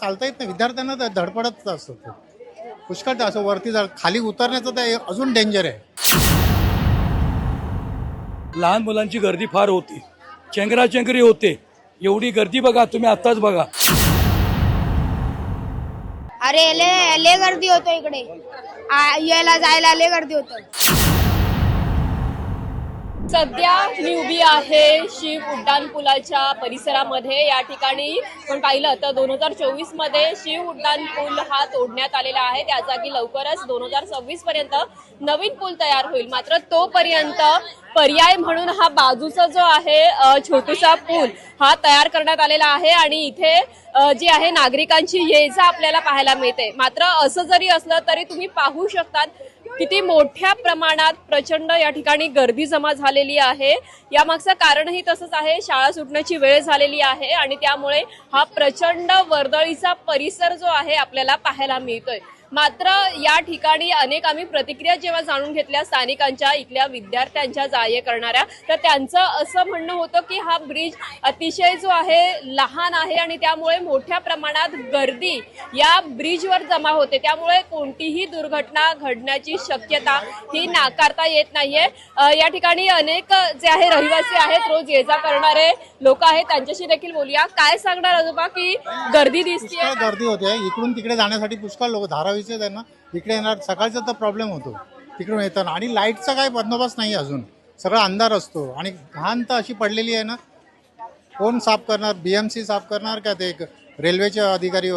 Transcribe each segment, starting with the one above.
चालता येत नाही. विद्यार्थ्यांना तर धडपडत असतं ते. पुष्कळ असं वरती जा खाली उतरण्याचं ते अजून डेंजर आहे. लहान मुलांची गर्दी फार होती. चेंगराचेंगरी होते. एवढी गर्दी बघा तुम्ही आत्ताच बघा. अरे ले ले गर्दी होतो इकडे. आ- यायला जायला ले गर्दी होतं. सध्या मी उभी आहे शिव उड्डाण पुलाच्या परिसरामध्ये. या ठिकाणी आपण पाहिलं तर दोन हजार चोवीसमध्ये शिव उड्डाण पूल हा तोडण्यात आलेला आहे. त्या जागी लवकरच दोन हजार सव्वीस पर्यंत नवीन पूल तयार होईल. मात्र तोपर्यंत पर्याय म्हणून हा बाजूचा जो आहे छोटूसा पूल हा तयार करण्यात आलेला आहे आणि इथे जी आहे नागरिकांची ये जा आपल्याला पाहायला मिळते. मात्र असं जरी असलं तरी तुम्ही पाहू शकतात किती मोठ्या प्रमाणात प्रचंड या ठिकाणी गर्दी जमा झालेली आहे. यामागचं कारणही तसंच आहे. शाळा सुटण्याची वेळ झालेली आहे आणि त्यामुळे हा प्रचंड वर्दळीचा परिसर जो आहे आपल्याला पाहायला मिळतोय. मात्र या ठिकाणी अनेक आम्ही प्रतिक्रिया जेव्हा जाणून घेतल्या स्थानिकांच्या इथल्या विद्यार्थ्यांच्या जाये करणाऱ्या तर त्यांचं असं म्हणणं होतं की हा ब्रिज अतिशय जो आहे लहान आहे आणि त्यामुळे मोठ्या प्रमाणात गर्दी या ब्रिजवर जमा होते. त्यामुळे कोणतीही दुर्घटना घडण्याची शक्यता ही नाकारता येत नाहीये. या ठिकाणी अनेक जे आहे रहिवासी आहेत रोज ये जा करणारे लोक आहेत. त्यांच्याशी देखील बोलूया. काय सांगणार आजोबा की गर्दी दिसते गर्दी होते इकडून तिकडे जाण्यासाठी पुष्कळ लोक धारावीचे त्यांना इकडे येणार सकाळचा तर प्रॉब्लेम होतो. तिकडून येताना. आणि लाईटचा काही बंदोबस्त नाही अजून. सगळा अंधार असतो. आणि घाण तर अशी पडलेली आहे ना. कोण साफ करणार? बीएमसी साफ करणार का ते रेल्वेचे अधिकारी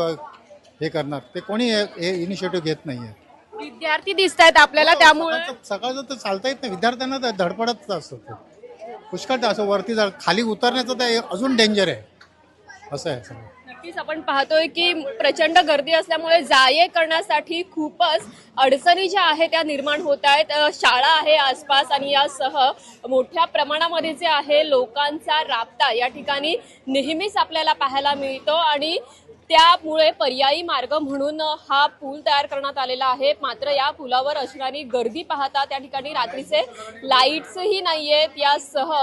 हे करणार? ते कोणी हे इनिशिएटिव्ह घेत नाही आहे विद्यार्थी दिसत आहेत आपल्याला त्यामुळे. सकाळचं तर चालता येत नाही. विद्यार्थ्यांना तर धडपडत असतं पुष्कळ असं वरती जा खाली उतरण्याचं ते अजून डेंजर आहे. असं आहे सगळं. नक्कीच आपण पाहतोय की प्रचंड गर्दी असल्यामुळे जाये करण्यासाठी खूपच अडचणी ज्या आहेत त्या निर्माण होत आहेत. शाळा आहे आसपास आणि यासह मोठ्या प्रमाणामध्ये जे आहे लोकांचा राबता या ठिकाणी नेहमीच आपल्याला पाहायला मिळतो. आणि त्यामुळे पर्यायी मार्ग म्हणून हा पूल तयार करण्यात आलेला आहे. मात्र या पुलावर असणारी गर्दी पाहता त्या ठिकाणी रात्रीचे लाईट्सही नाही आहेत यासह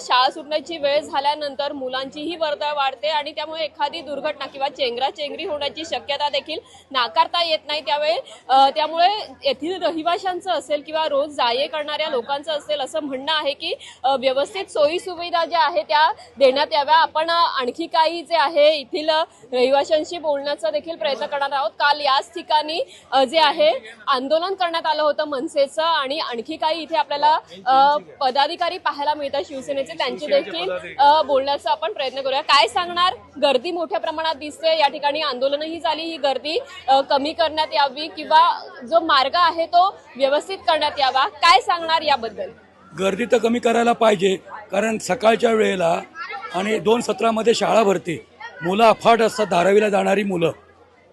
शाळा सुटण्याची वेळ झाल्यानंतर मुलांचीही वर्दळ वाढते आणि त्यामुळे एखादी दुर्घटना किंवा चेंगराचेंगरी होण्याची शक्यता देखील नाकारता येत नाही त्यावेळी. त्यामुळे येथील रहिवाशांचं असेल किंवा रोज जाये करणाऱ्या लोकांचं असेल असं म्हणणं आहे की व्यवस्थित सोयी सुविधा ज्या आहेत त्या देण्यात याव्या. आपण आणखी काही जे आहे येथील अ, रहिवाशांशी बोलण्याचा देखील प्रयत्न करणार आहोत. काल याच ठिकाणी जे आहे आंदोलन करण्यात आलं होतं मनसेचं आणि आणखी काही इथे आपल्याला पदाधिकारी पाहायला मिळतात शिवसेनेचे. त्यांचे देखील बोलण्याचा आपण प्रयत्न करूया. काय सांगणार? गर्दी मोठ्या प्रमाणात दिसते या ठिकाणी आंदोलनही झाली. ही गर्दी कमी करण्यात यावी किंवा जो मार्ग आहे तो व्यवस्थित करण्यात यावा. काय सांगणार याबद्दल? गर्दी तर कमी करायला पाहिजे. कारण सकाळच्या वेळेला आणि दोन सत्रामध्ये शाळा भरते. मुलं अफाट असतात. धारावीला जाणारी मुलं.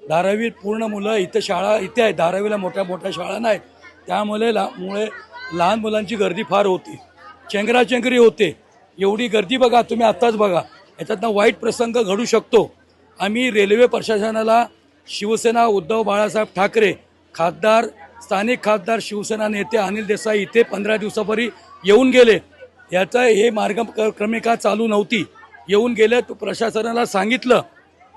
धारावी पूर्ण मुलं इथं शाळा इथे आहेत. धारावीला मोठ्या मोठ्या शाळा नाहीत. त्यामुळे ला मुळे लहान मुलांची गर्दी फार होती. चेंगराचेंगरी होते. एवढी गर्दी बघा तुम्ही आत्ताच बघा. याच्यातनं वाईट प्रसंग घडू शकतो. आम्ही रेल्वे प्रशासनाला शिवसेना उद्धव बाळासाहेब ठाकरे खासदार स्थानिक खासदार शिवसेना नेते अनिल देसाई इथे पंधरा दिवसापूर्वी येऊन गेले. याचं हे मार्ग क्रमिका चालू नव्हती. येऊन गेले तो प्रशासनाला सांगितलं.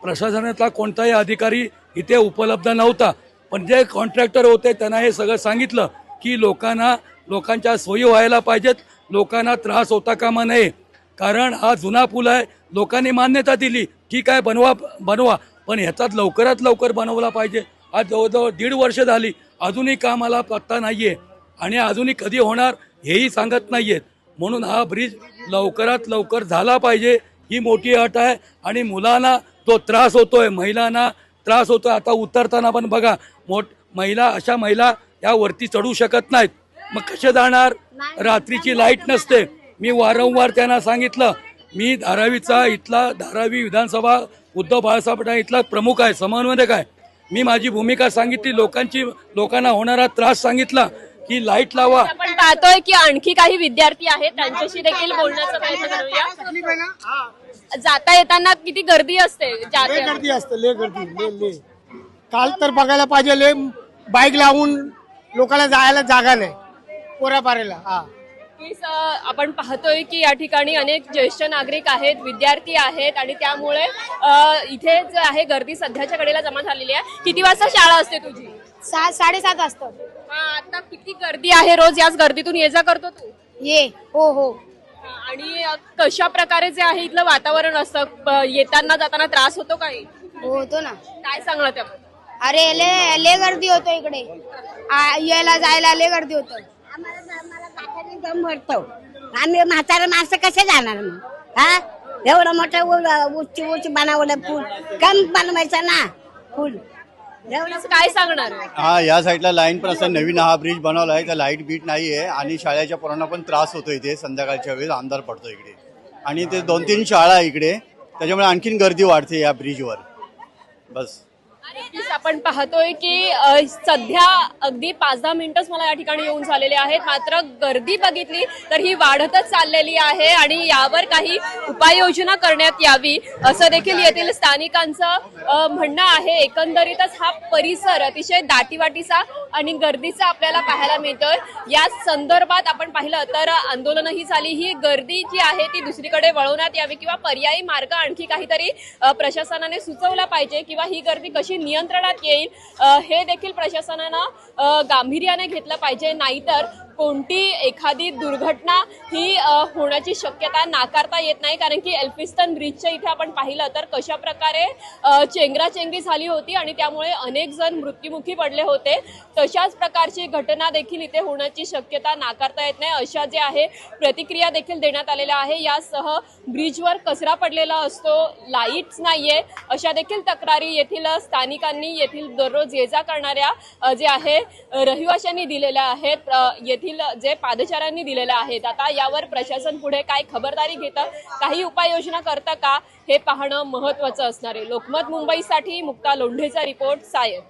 प्रशासनातला कोणताही अधिकारी इथे उपलब्ध नव्हता. पण जे कॉन्ट्रॅक्टर होते त्यांना हे सगळं सांगितलं की लोकांना लोकांच्या सोयी व्हायला पाहिजेत. लोकांना त्रास होता कामा नये. कारण हा जुना पूल आहे लोकांनी मान्यता दिली. ठीक आहे बनवा बनवा. पण ह्याच्यात लवकरात लवकर बनवला पाहिजे. आज जवळजवळ दीड वर्ष झाली. अजूनही कामाला पत्ता नाही आहे आणि अजूनही कधी होणार हेही सांगत नाही आहेत म्हणून हा ब्रिज लवकरात लवकर झाला पाहिजे. ही मोठी अट आहे आणि मुलांना तो त्रास होतोय महिलांना त्रास होतोय. आता उतरताना पण बघा मोठ महिला अशा महिला या वरती चढू शकत नाहीत. मग कसे जाणार? रात्रीची लाइट नसते. मी वारंवार त्यांना सांगितलं मी धारावीचा इथला धारावी विधानसभा उद्धव बाळासाहेब इथला प्रमुख आहे समन्वयक आहे. मी माझी भूमिका सांगितली लोकांची लोकांना होणारा त्रास सांगितला की लाइट लावा. पाहतोय की आणखी काही विद्यार्थी आहेत त्यांच्याशी देखील बोलण्याचा प्रयत्न करूया. जाता येताना किती गर्दी असते? लय गर्दी असते लय गर्दी लय लय. काल तर बघायला पाहिजे लय बाईक लावून लोकांना जायला जागा नाही पोरापारेला हा. आपण पाहतोय की या ठिकाणी अनेक ज्येष्ठ नागरिक आहेत विद्यार्थी आहेत आणि त्यामुळे इथे जे आहे गर्दी सध्याच्या घडीला जमा झालेली आहे. किती वाजता शाळा असते तुझी? सात साडेसात वाजता. आता किती गर्दी आहे रोज? याच गर्दीतून ये जा करतो तू. ये हो हो. हा, आणि अ, कशा प्रकारे जे आहे इथलं वातावरण असतं प- येताना जाताना त्रास होतो काही? होतो ना. काय सांगणार त्याबद्दल? अरे ले ले गर्दी होतो इकडे. आ- यायला जायला ले गर्दी होतं. दम भरतो आम्ही म्हातारा माणसं कसे जाणार मग? हा? एवढं मोठं उ- उंची उंची बनवलं पूल कम बनवायचं ना पूल काय सांगणार हा या साईडला लाईन पण असं नवीन हा ब्रिज बनवला आहे तर लाइट बीट नाही आहे आणि शाळेच्या पोरांना पण त्रास होतो इथे. संध्याकाळच्या वेळेस अंधार पडतो इकडे. आणि ते दोन तीन शाळा आहे इकडे. त्याच्यामुळे आणखीन गर्दी वाढते या ब्रिजवर. बस. आपण पाहतोय की सध्या अगदी पाच दहा मिनिटच मला या ठिकाणी येऊन झालेले आहेत. मात्र गर्दी बघितली तर ही वाढतच चाललेली आहे आणि यावर काही उपाययोजना करण्यात यावी असं देखील येथील स्थानिकांचं म्हणणं आहे. एकंदरीतच हा परिसर अतिशय दाटीवाटीचा आणि गर्दीचं आपल्याला पाहायला मिळतं या संदर्भात आपण पाहिलं तर आंदोलनही झाली. ही गर्दी जी आहे ती दुसरीकडे वळवण्यात यावी किंवा पर्यायी मार्ग आणखी काहीतरी प्रशासनाने सुचवला पाहिजे किंवा ही गर्दी कशी नियंत्रणात येईल हे देखील प्रशासनानं गांभीर्याने घेतलं पाहिजे. नाहीतर कोणती एखादी दुर्घटना ही होण्याची शक्यता नाकारता येत नाही कारण की एल्फिस्टन ब्रिजच्या इथे आपण पाहिलं तर कशा प्रकारे चेंगराचेंगरी झाली होती आणि त्यामुळे अनेक जण मृत्युमुखी पडले होते. तशाच प्रकारची घटना देखील इथे होण्याची शक्यता नाकारता येत नाही. अशा जे आहे प्रतिक्रिया देखील देण्यात आलेल्या आहे. यासह ब्रिजवर कचरा पडलेला असतो लाईट्स नाहीये. अशा देखील तक्रारी येथील स्थानिकांनी येथील दररोज ये जा करणाऱ्या जे आहे रहिवाशांनी दिलेल्या आहेत. येथील देखील जे पादचाऱ्यांनी दिलेलं आहेत आता यावर प्रशासन पुढे काय खबरदारी घेतं काही उपाययोजना करतं का हे पाहणं महत्वाचं असणार आहे. लोकमत मुंबईसाठी मुक्ता लोंढेचा रिपोर्ट सायद